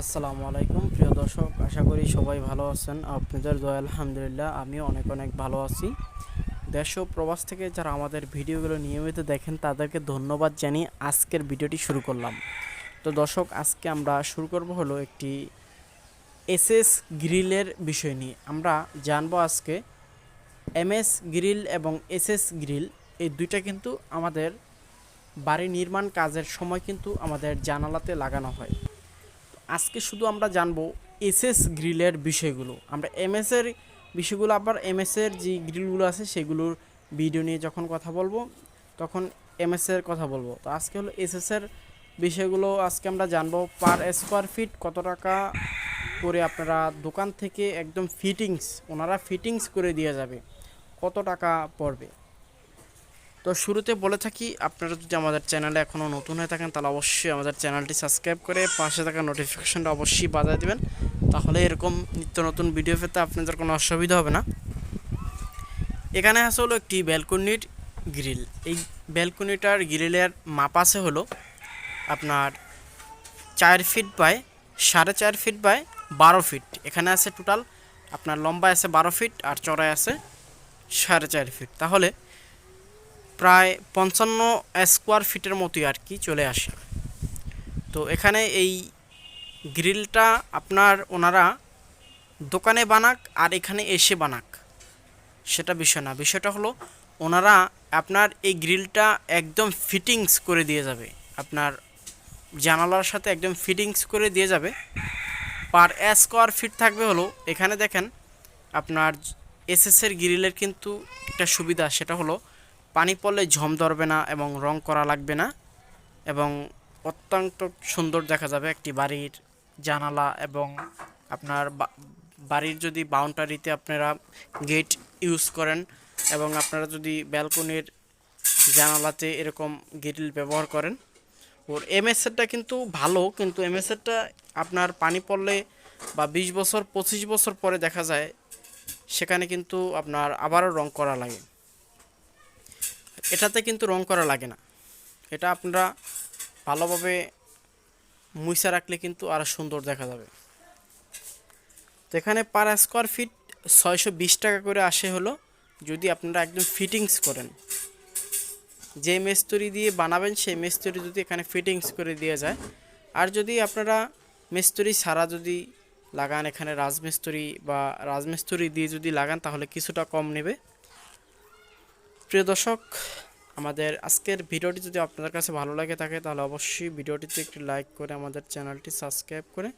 আসসালামু আলাইকুম, প্রিয় দর্শক, আশা করি সবাই ভালো আছেন। আপনাদের দয়া, আলহামদুলিল্লাহ, আমিও অনেক অনেক ভালো আছি। দেশ ও প্রবাস থেকে যারা আমাদের ভিডিওগুলো নিয়মিত দেখেন, তাদেরকে ধন্যবাদ জানিয়ে আজকের ভিডিওটি শুরু করলাম। তো দর্শক, আজকে আমরা শুরু করব হলো একটি এসএস গ্রিলের বিষয় নিয়ে। আমরা জানব আজকে এমএস গ্রিল এবং এসএস গ্রিল, এই দুইটা কিন্তু আমাদের বাড়ি নির্মাণ কাজের সময় কিন্তু আমাদের জানালাতে লাগানো হয়। আজকে শুধু আমরা জানব এসএস গ্রিলের বিষয়গুলো। আমরা এমএস এর বিষয়গুলো আবার এমএস এর যে গ্রিলগুলো আছে সেগুলোর ভিডিও নিয়ে যখন কথা বলব, তখন এমএস এর কথা বলব। তো আজকে হলো এসএস এর বিষয়গুলো আজকে আমরা জানব পার স্কোয়ার ফিট কত টাকা করে আপনারা দোকান থেকে একদম ফিটিংস, ওনারা ফিটিংস করে দিয়ে যাবে, কত টাকা পড়বে। তো শুরুতে বলে থাকি, আপনারা যদি আমাদের চ্যানেলে এখনও নতুন হয়ে থাকেন, তাহলে অবশ্যই আমাদের চ্যানেলটি সাবস্ক্রাইব করে পাশে থাকা নোটিফিকেশনটা অবশ্যই বাজায় দিবেন। তাহলে এরকম নিত্য নতুন ভিডিও পেতে আপনাদের কোনো অসুবিধা হবে না। এখানে আছে হলো একটি ব্যালকনির গ্রিল। এই ব্যালকনিটার গ্রিলের মাপ আছে হলো আপনার চার ফিট বাই সাড়ে চার ফিট বাই বারো ফিট। এখানে আছে টোটাল আপনার লম্বা আছে বারো ফিট আর চড়াই আছে সাড়ে চার ফিট। তাহলে প্রায় পঞ্চান্ন স্কোয়ার ফিটের মতোই আর কি চলে আসে। তো এখানে এই গ্রিলটা আপনার ওনারা দোকানে বানাক আর এখানে এসে বানাক। সেটা বিষয় না, বিষয়টা হলো ওনারা আপনার এই গ্রিলটা একদম ফিটিংস করে দিয়ে যাবে। আপনার জানালার সাথে একদম ফিটিংস করে দিয়ে যাবে। পার স্কোয়ার ফিট থাকবে হলো, এখানে দেখেন আপনার এসএসের গ্রিলের কিন্তু একটা সুবিধা, সেটা হলো পানি পড়লে ঝম ধরবে না এবং রং করা লাগবে না এবং অত্যন্ত সুন্দর দেখা যাবে একটি বাড়ির জানালা এবং আপনার বাড়ির যদি বাউন্ডারিতে আপনারা গেট ইউজ করেন এবং আপনারা যদি ব্যালকনির জানালাতে এরকম গ্রিল ব্যবহার করেন। ওর এমএসএরটা কিন্তু ভালো, কিন্তু এমএসএরটা আপনার পানি পড়লে বা বিশ বছর, পঁচিশ বছর পরে দেখা যায়, সেখানে কিন্তু আপনার আবারও রং করা লাগে। এটাতে কিন্তু রং করা লাগে না। এটা আপনারা ভালোভাবে মুইসা রাখলে কিন্তু আরও সুন্দর দেখা যাবে। তো এখানে পার স্কোয়ার ফিট ছয়শো বিশ টাকা করে আসে হলো, যদি আপনারা একদম ফিটিংস করেন। যে মেস্তরি দিয়ে বানাবেন, সেই মেস্তরি যদি এখানে ফিটিংস করে দেওয়া যায়। আর যদি আপনারা মেস্তরি ছাড়া যদি লাগান, এখানে রাজমিস্ত্রি বা রাজমিস্ত্রি দিয়ে যদি লাগান, তাহলে কিছুটা কম নেবে। প্রিয় দর্শক আমাদের আজকের ভিডিওটি যদি আপনাদের কাছে ভালো লাগে থাকে, তাহলে অবশ্যই ভিডিওটিতে একটি লাইক করে আমাদের চ্যানেলটি সাবস্ক্রাইব করে